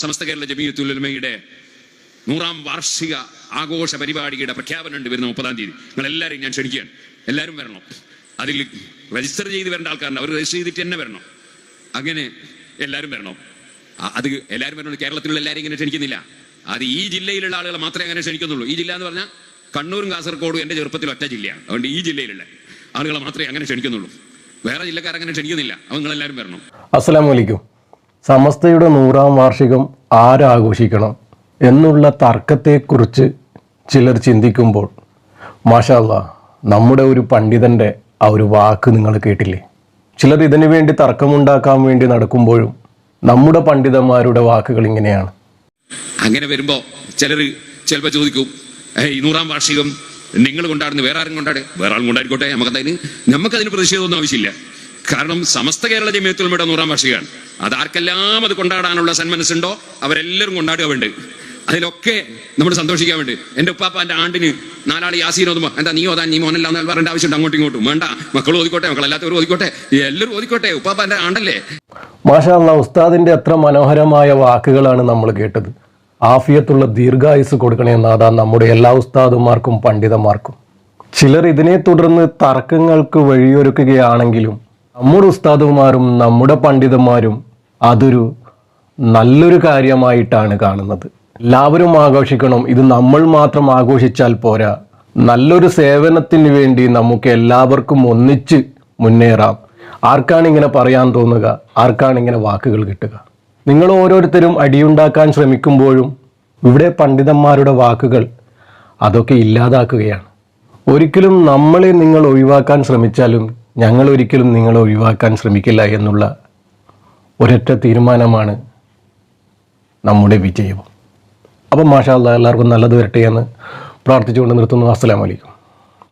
സമസ്ത കേരള ജമീയത്തുലമയുടെ നൂറാം വാർഷിക ആഘോഷ പരിപാടിയുടെ പ്രഖ്യാപനം ഉണ്ട് വരുന്ന മുപ്പതാം തീയതി. നിങ്ങൾ എല്ലാവരും ഞാൻ ക്ഷണിക്കുകയാണ്. എല്ലാവരും വരണം. അതിൽ രജിസ്റ്റർ ചെയ്ത് വരേണ്ട ആൾക്കാരുണ്ട്. അവർ രജിസ്റ്റർ ചെയ്തിട്ട് തന്നെ വരണം. അങ്ങനെ എല്ലാവരും വരണം. അത് എല്ലാവരും വരണം. കേരളത്തിലുള്ള എല്ലാവരും ഇങ്ങനെ ക്ഷണിക്കുന്നില്ല. അത് ഈ ജില്ലയിലുള്ള ആളുകൾ മാത്രമേ അങ്ങനെ ക്ഷണിക്കുന്നുള്ളൂ. ഈ ജില്ല എന്ന് പറഞ്ഞാൽ കണ്ണൂരും കാസർഗോഡും എന്റെ ചെറുപ്പത്തിൽ ഒറ്റ ജില്ലയാണ്. അതുകൊണ്ട് ഈ ജില്ലയിലുള്ള ആളുകളെ മാത്രമേ അങ്ങനെ ക്ഷണിക്കുന്നുള്ളൂ. വേറെ ജില്ലക്കാരങ്ങനെ ക്ഷണിക്കുന്നില്ല. അപ്പോൾ നിങ്ങളെല്ലാവരും വരണം. അസ്സലാമലൈക്കും സമസ്തയുടെ നൂറാം വാർഷികം ആരാഘോഷിക്കണം എന്നുള്ള തർക്കത്തെക്കുറിച്ച് ചിലർ ചിന്തിക്കുമ്പോൾ മാഷാല്ല നമ്മുടെ ഒരു പണ്ഡിതന്റെ ആ ഒരു വാക്ക് നിങ്ങൾ കേട്ടില്ലേ? ചിലർ ഇതിനു വേണ്ടി തർക്കമുണ്ടാക്കാൻ വേണ്ടി നടക്കുമ്പോഴും നമ്മുടെ പണ്ഡിതന്മാരുടെ വാക്കുകൾ ഇങ്ങനെയാണ്. അങ്ങനെ വരുമ്പോൾ ചിലർ ചിലപ്പോൾ ചോദിക്കും ഈ നൂറാം വാർഷികം നിങ്ങൾ കൊണ്ടാടുന്നു വേറെ ആരും കൊണ്ടാടേ? വേറെ ആളും കൊണ്ടായിരിക്കോട്ടെ നമുക്കതിന് നമുക്കതിന് പ്രതിഷേധമൊന്നും ആവശ്യമില്ല. കാരണം സമസ്ത കേരള ജമീയത്തുൽമയുടെ നൂറാം വാർഷികമാണ്. അത് ആർക്കെല്ലാം അത് കൊണ്ടാടാനുള്ള സന്മനസ്സുണ്ടോ? അവരെല്ലാവരും കൊണ്ടാടുക വേണ്ട. അതിലൊക്കെ നമ്മൾ സന്തോഷിക്കാൻ വേണ്ടി. എന്റെ ഉപ്പാപ്പാന്റെ ആണ്ടിന് നാലാൾ യാസീൻ ഓതുമ്പോൾ എന്താ നീ ഓതാൻ നീ മോനല്ല എന്നാൽ പറയേണ്ട ആവശ്യമുണ്ട്. അങ്ങോട്ടും ഇങ്ങോട്ടും. വേണ്ട. മക്കൾ ഓതിക്കോട്ടെ മക്കളല്ലാത്തവർ ഓതിക്കോട്ടെ. എല്ലാവരും ഓതിക്കോട്ടെ. ഉപ്പാപ്പാന്റെ ആണ്ടല്ലേ. മാഷാല്ല ഉസ്താദിന്റെ എത്ര മനോഹരമായ വാക്കുകളാണ് നമ്മൾ കേട്ടത്. ആഫിയത്തുള്ള ദീർഘായുസ് കൊടുക്കണേ അതാ നമ്മുടെ എല്ലാ ഉസ്താദുമാർക്കും പണ്ഡിതന്മാർക്കും. ചിലർ ഇതിനെ തുടർന്ന് തർക്കങ്ങൾക്ക് വഴിയൊരുക്കുകയാണെങ്കിലും നമ്മുടെ ഉസ്താദുമാരും നമ്മുടെ പണ്ഡിതന്മാരും അതൊരു നല്ലൊരു കാര്യമായിട്ടാണ് കാണുന്നത്. എല്ലാവരും ആഘോഷിക്കണം. ഇത് നമ്മൾ മാത്രം ആഘോഷിച്ചാൽ പോരാ. നല്ലൊരു സേവനത്തിന് വേണ്ടി നമുക്ക് എല്ലാവർക്കും ഒന്നിച്ച് മുന്നേറാം. ആർക്കാണ് ഇങ്ങനെ പറയാൻ തോന്നുക? ആർക്കാണ് ഇങ്ങനെ വാക്കുകൾ കിട്ടുക? നിങ്ങൾ ഓരോരുത്തരും അടിയുണ്ടാക്കാൻ ശ്രമിക്കുമ്പോഴും ഇവിടെ പണ്ഡിതന്മാരുടെ വാക്കുകൾ അതൊക്കെ ഇല്ലാതാക്കുകയാണ്. ഒരിക്കലും നമ്മളെ നിങ്ങൾ ഒഴിവാക്കാൻ ശ്രമിച്ചാലും ഞങ്ങൾ ഒരിക്കലും നിങ്ങളെ ഒഴിവാക്കാൻ ശ്രമിക്കില്ല എന്നുള്ള ഒരൊറ്റ തീരുമാനമാണ് നമ്മുടെ വിജയം. അപ്പം മാഷാ അല്ലാ എല്ലാവർക്കും നല്ലത് വരട്ടെ എന്ന് പ്രാർത്ഥിച്ചുകൊണ്ട് നിർത്തുന്നു. അസ്സലാമലൈക്കും